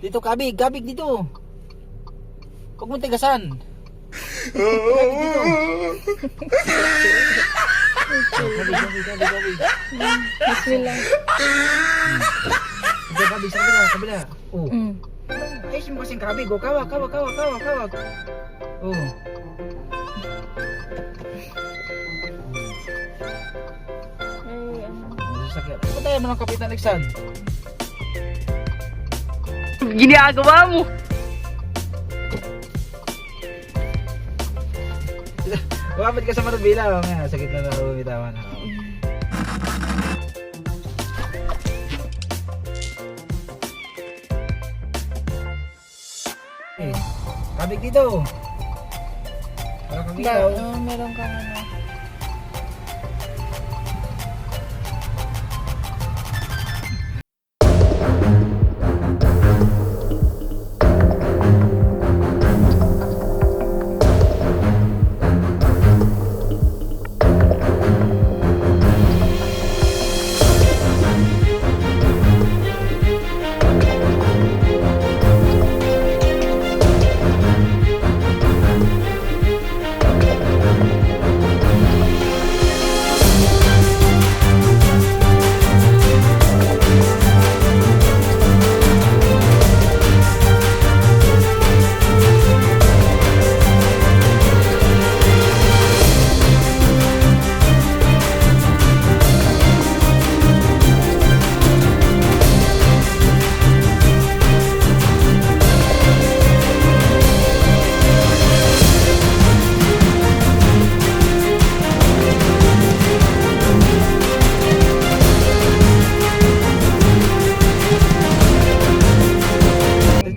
Dito, kabig, kabig dito. Huwag mo tigasan. Kabig, kabig, kabig, kabig. Bismillah. Kabig, sa kabila, kabila. Oh. Mm. Ayos mo kasing kabig, oh. Kawag, kawag, kawag, kawag, kawag. Oh. Ay, ano. Sasakyan. Ano tayo mo ng Kapitan Alexan? Ginagawa mo. Kumapit ka sa Marabila, mamaya. Sa gitna na bumitawan. Eh, kabig dito. Para kabig oh, meron kang ano.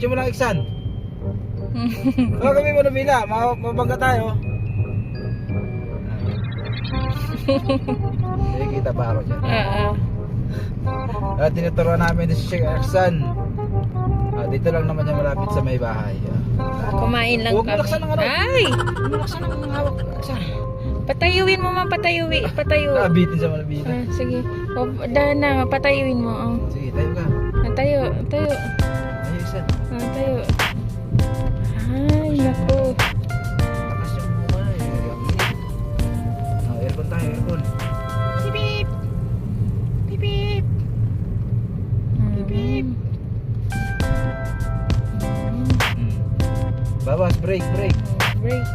Diretso mo lang, Iksan. Baka kami Marabila, ma- mabangga tayo. Hindi kita ba ako dyan? Oo. At tinuturuan namin si Iksan. Ah, dito lang naman niya malapit sa may bahay. Ah. Kumain lang Huwag mo kami. laksan ng ano. Ay! Huwag mo laksan ng hawak. Sa. Patayuin mo man, patayuwi. Patayo. Nakabitin sa Marabila. Ah, sige. O, dahan na, patayuin mo. Oh. Sige, tayo ka. Ah, tayo, tayo. Ah, tayo. Ay, naku. Takas yung eh. Init. Oh, aircon tayo, aircon. Pipip! Pipip! Pipip! Bawas, break, break. Break.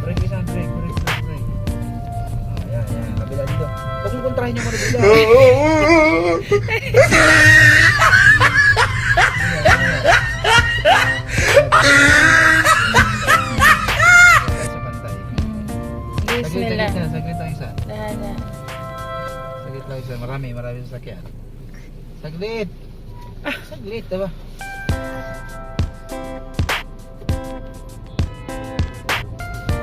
Break isa, break, break, break, break. Oh, yan, yan. Kabila dito. Huwag mo kontrahin yung Marabila. Saglit, Bismillah. saglit saglit lang isa. Dahan. Saglit lang isa. Marami, marami sasakyan. Saglit. Ah, saglit, diba?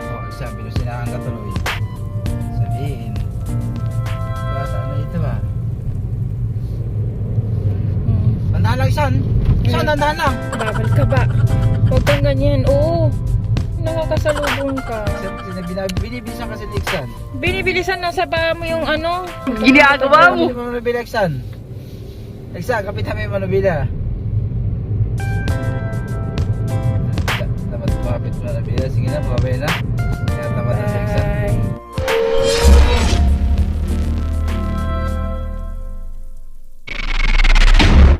Oh, isa, binusinahan ka tuloy. Sabihin. Bata na ito ba? Tandaan lang, isan. Isan, tandaan lang. Babal ka ba? Huwag kang ganyan. Oo. Nakakasalubong ka. Binibisan kasi Iksan. Binibilisan na sa paa mo yung ano. Ginagawa mo! Hindi mo manubila. Iksan, kapitan mo yung manubila. Tamad kumapit mo manubila. Sige na, pabay na. Kaya tamad na.